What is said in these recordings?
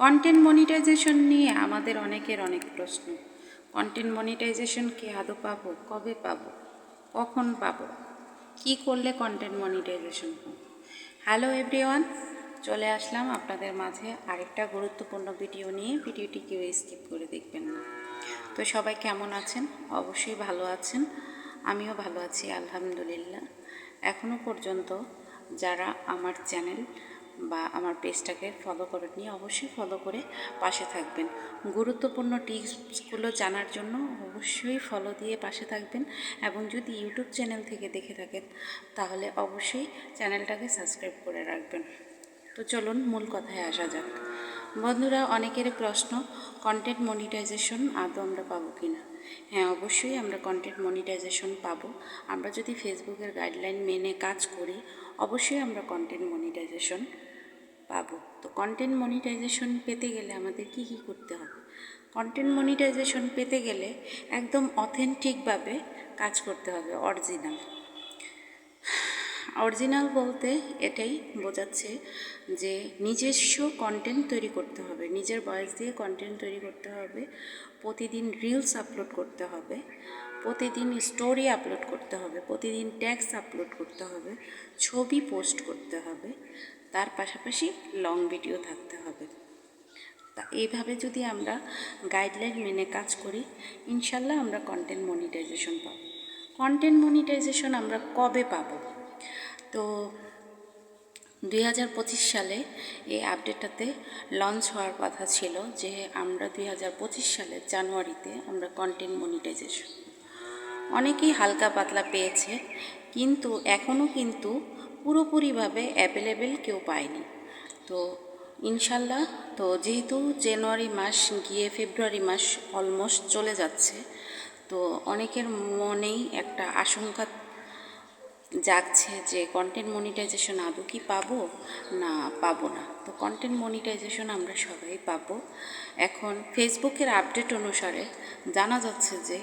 Content monetization নিয়ে আমাদের অনেকের অনেক প্রশ্ন। কন্টেন্ট মনিটাইজেশন কি আদৌ পাবো? কবে পাবো? কখন পাবো? কি করলে কন্টেন্ট মনিটাইজেশন হবে? হ্যালো এভরিওয়ান চলে আসলাম আপনাদের মাঝে আরেকটা গুরুত্বপূর্ণ ভিডিও নিয়ে। ভিডিওটি কেউ স্কিপ করে দেখবেন না। তো সবাই কেমন আছেন? অবশ্যই ভালো আছেন। আমিও ভালো আছি, আলহামদুলিল্লাহ। এখনও পর্যন্ত যারা আমার চ্যানেল বা আমার পেজটাকে ফলো করে নিয়ে অবশ্যই ফলো করে পাশে থাকবেন। গুরুত্বপূর্ণ টিপসগুলো জানার জন্য অবশ্যই ফলো দিয়ে পাশে থাকবেন এবং যদি ইউটিউব চ্যানেল থেকে দেখে থাকেন, তাহলে অবশ্যই চ্যানেলটাকে সাবস্ক্রাইব করে রাখবেন। তো চলুন মূল কথায় আসা যাক। বন্ধুরা, অনেকের প্রশ্ন কন্টেন্ট মনিটাইজেশন আদৌ আমরা পাবো কি না হ্যাঁ অবশ্যই আমরা কন্টেন্ট মনিটাইজেশন পাবো। আমরা যদি ফেসবুকের গাইডলাইন মেনে কাজ করি, অবশ্যই আমরা কন্টেন্ট মনিটাইজেশন পাবো। তো কন্টেন্ট মনিটাইজেশন পেতে গেলে আমাদের কি কি করতে হবে? কন্টেন্ট মনিটাইজেশন পেতে গেলে একদম অথেন্টিকভাবে কাজ করতে হবে অরিজিনাল অরিজিনাল বলতে এটাই বোঝাচ্ছে যে নিজস্ব কন্টেন্ট তৈরি করতে হবে, নিজের বয়স দিয়ে কন্টেন্ট তৈরি করতে হবে, প্রতিদিন রিলস আপলোড করতে হবে, প্রতিদিন স্টোরি আপলোড করতে হবে, প্রতিদিন ট্যাক্স আপলোড করতে হবে, ছবি পোস্ট করতে হবে, তার পাশাপাশি লং ভিডিও থাকতে হবে। তা এইভাবে যদি আমরা গাইডলাইন মেনে কাজ করি, ইনশাল্লাহ আমরা কন্টেন্ট মনিটাইজেশন পাবো। কন্টেন্ট মনিটাইজেশন আমরা কবে পাবো? তো দুই হাজার পঁচিশ সালে এই আপডেটটাতে লঞ্চ হওয়ার কথা ছিল যে আমরা দুই হাজার পঁচিশ সালের জানুয়ারিতে আমরা কন্টেন্ট মনিটাইজেশন অনেকেই হালকা পাতলা পেয়েছে, কিন্তু এখনও কিন্তু পুরোপুরিভাবে অ্যাভেলেবেল কেউ পায়নি। তো ইনশাল্লাহ, তো যেহেতু জানুয়ারি মাস গিয়ে ফেব্রুয়ারি মাস অলমোস্ট চলে যাচ্ছে, তো অনেকের মনেই একটা আশঙ্কা জাগছে যে কন্টেন্ট মনিটাইজেশন আদৌ কি পাবো? না পাবো না। তো কন্টেন্ট মনিটাইজেশন আমরা সবাই পাবো। এখন ফেসবুকের আপডেট অনুসারে জানা যাচ্ছে যে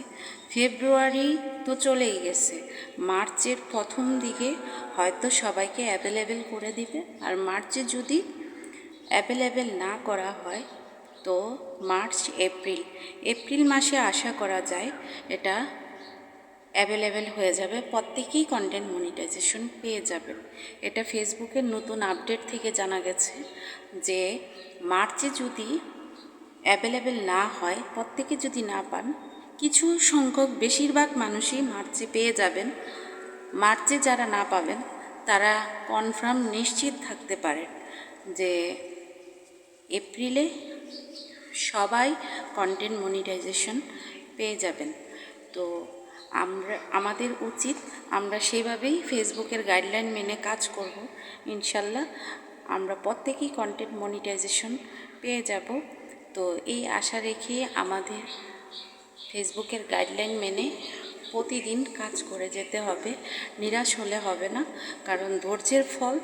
ফেব্রুয়ারি তো চলেই গেছে। মার্চের প্রথম দিকে হয়তো সবাইকে অ্যাভেলেবেল করে দিবে। আর মার্চে যদি অ্যাভেলেবেল না করা হয়, তো মার্চ, এপ্রিল। এপ্রিল মাসে আশা করা যায় এটা অ্যাভেলেবেল হয়ে যাবে। প্রত্যেকেই কন্টেন্ট মনিটাইজেশন পেয়ে যাবেন এটা ফেসবুকের নতুন আপডেট থেকে জানা গেছে যে, মার্চে যদি অ্যাভেলেবেল না হয়, প্রত্যেকে যদি না পান, কিছু সংখ্যক বেশিরভাগ মানুষই মার্চে পেয়ে যাবেন। মার্চে যারা না পাবেন, তারা কনফার্ম নিশ্চিত থাকতে পারেন যে, এপ্রিলে সবাই কন্টেন্ট মনিটাইজেশন পেয়ে যাবেন। তো আমরা, আমাদের উচিত আমরা সেভাবেই ফেসবুকের গাইডলাইন মেনে কাজ করব। ইনশাল্লাহ আমরা প্রত্যেকেই কন্টেন্ট মনিটাইজেশন পেয়ে যাব। তো এই আশা রেখে আমাদের ফেসবুকের গাইডলাইন মেনে প্রতিদিন কাজ করে যেতে হবে। নিরাশ হলে হবে না, কারণ ধৈর্যের ফল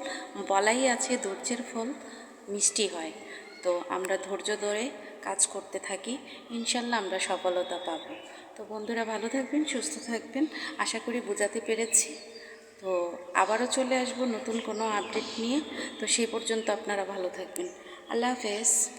বলাই আছে, ধৈর্যের ফল মিষ্টি হয়। তো আমরা ধৈর্য ধরে কাজ করতে থাকি, ইনশাল্লাহ আমরা সফলতা পাব। তো বন্ধুরা ভালো থাকবেন, সুস্থ থাকবেন, আশা করি বোঝাতে পেরেছি। তো আবারও চলে আসব নতুন কোনো আপডেট নিয়ে। তো সেই পর্যন্ত আপনারা ভালো থাকবেন। আল্লাহ হাফেজ।